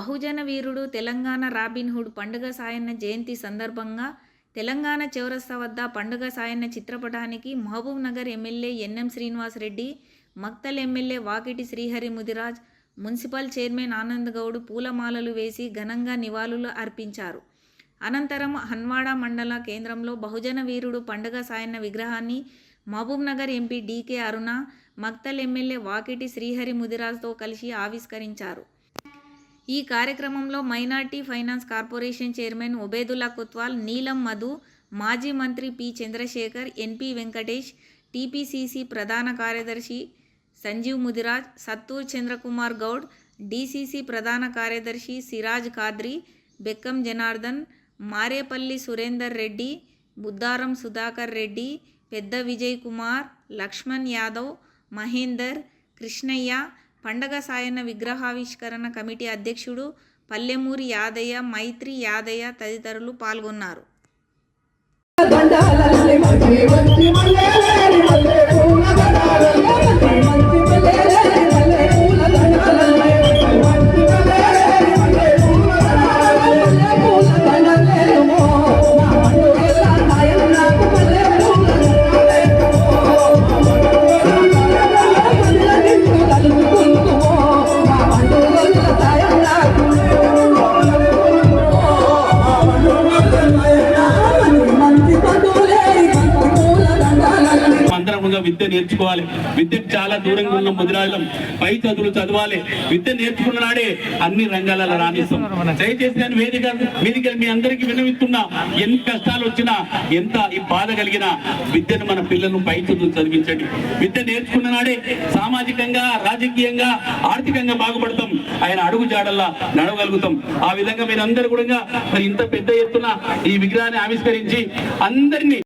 బహుజన వీరుడు Telangana Robin Hood పండుగ సాయన్న జయంతి సందర్భంగా తెలంగాణ చౌరస్తా వద్ద పండుగ సాయన్న చిత్రపటానికి Mahabub Nagar MLA N M Srinivas Reddy Makthal MLA Vakiti Srihari Mudiraj municipal chairman Anand Goud పూలమాలలు వేసి ఘనంగా నివాళులు అర్పించారు. అనంతరం హన్వాడ మండల కేంద్రంలో బహుజన వీరుడు పండుగ సాయన్న విగ్రహాన్ని Mahabub Nagar MP DK Aruna Makthal MLA Vakiti Srihari ముదిరాజ్తో కలిసి ఆవిష్కరించారు. ఈ కార్యక్రమంలో minority finance corporation chairman Obedullah Kotwal Neelam Madhu మాజీ మంత్రి P Chandrasekhar N P Venkatesh TPCC ప్రధాన కార్యదర్శి సంజీవ్ ముదిరాజ్ సత్తూర్ చంద్రకుమార్ గౌడ్ డీసీసీ ప్రధాన కార్యదర్శి సిరాజ్ ఖాద్రి బెక్కం జనార్దన్ మారేపల్లి సురేందర్ రెడ్డి బుద్దారం సుధాకర్ రెడ్డి పెద్ద విజయ్ కుమార్ లక్ష్మణ్ యాదవ్ మహేందర్ కృష్ణయ్య పండగ సాయన్న విగ్రహావిష్కరణ కమిటీ అధ్యక్షుడు పల్లెమూరి యాదయ్య మైత్రి యాదయ్య తదితరులు పాల్గొన్నారు. అంతరంగంగా విద్య నేర్చుకోవాలి. విద్యకు చాలా దూరంగా ఉన్న ముదిరాళ్ళం పై చదువులు చదవాలి. విద్య నేర్చుకున్న నాడే అన్ని రంగాలలో రాణిస్తాం. దయచేసి నేను వేదిక వేదిక మీ అందరికీ వినవిస్తున్నా. ఎన్ని కష్టాలు వచ్చినా ఎంత ఈ బాధ కలిగినా విద్యను మన పిల్లలను పై చదువులు చదివించండి. విద్య నేర్చుకున్న నాడే సామాజికంగా రాజకీయంగా ఆర్థికంగా బాగుపడతాం. ఆయన అడుగు జాడల్లా నడవగలుగుతాం. ఆ విధంగా మీరందరూ కూడా మరి ఇంత పెద్ద ఎత్తున ఈ విగ్రహాన్ని ఆవిష్కరించి అందరినీ